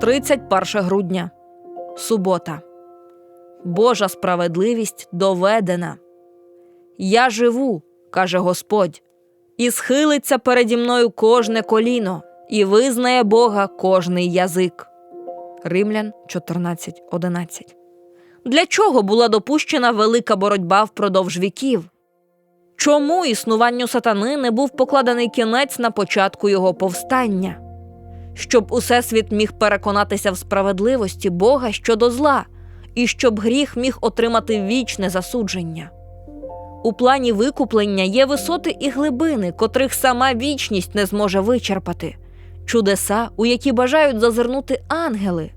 31 грудня. Субота. Божа справедливість доведена. Я живу, каже Господь, і схилиться переді мною кожне коліно, і визнає Бога кожний язик. Римлян 14.11. Для чого була допущена велика боротьба впродовж віків? Чому існуванню сатани не був покладений кінець на початку його повстання? Щоб усесвіт міг переконатися в справедливості Бога щодо зла, і щоб гріх міг отримати вічне засудження. У плані викуплення є висоти і глибини, котрих сама вічність не зможе вичерпати, чудеса, у які бажають зазирнути ангели.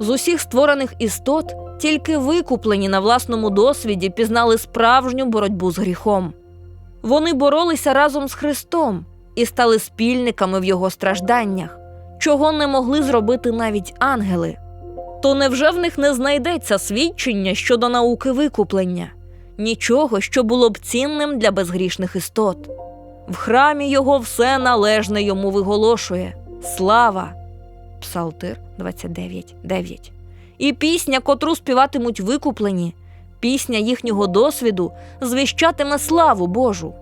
З усіх створених істот тільки викуплені на власному досвіді пізнали справжню боротьбу з гріхом. Вони боролися разом з Христом і стали спільниками в його стражданнях, чого не могли зробити навіть ангели. То невже в них не знайдеться свідчення щодо науки викуплення? Нічого, що було б цінним для безгрішних істот. В храмі його все належне йому виголошує слава. Псалтир 29.9. І пісня, котру співатимуть викуплені, пісня їхнього досвіду звіщатиме славу Божу.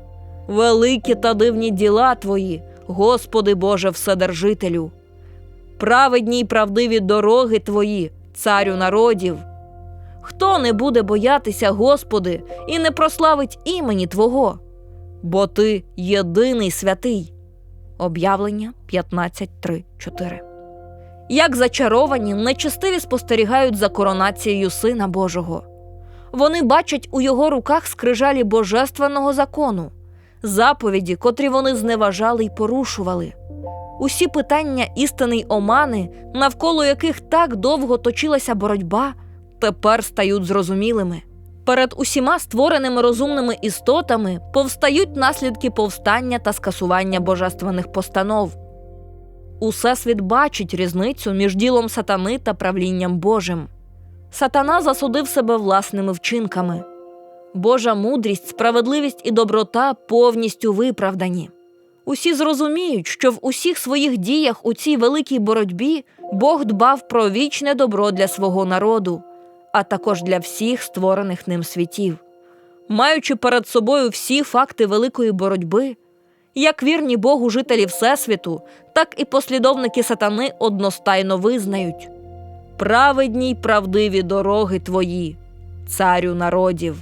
Великі та дивні діла твої, Господи Боже Вседержителю. Праведні й правдиві дороги твої, царю народів. Хто не буде боятися, Господи, і не прославить імені Твого? Бо Ти єдиний святий. Об'явлення 15.3.4 Як зачаровані, нечестиві спостерігають за коронацією Сина Божого. Вони бачать у його руках скрижалі божественного закону, заповіді, котрі вони зневажали й порушували. Усі питання істини й омани, навколо яких так довго точилася боротьба, тепер стають зрозумілими. Перед усіма створеними розумними істотами повстають наслідки повстання та скасування божественних постанов. Усесвіт бачить різницю між ділом сатани та правлінням Божим. Сатана засудив себе власними вчинками. Божа мудрість, справедливість і доброта повністю виправдані. Усі зрозуміють, що в усіх своїх діях у цій великій боротьбі Бог дбав про вічне добро для свого народу, а також для всіх створених ним світів. Маючи перед собою всі факти великої боротьби, як вірні Богу жителі Всесвіту, так і послідовники сатани одностайно визнають праведні й правдиві дороги твої, царю народів.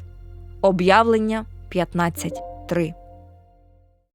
Об'явлення 15.3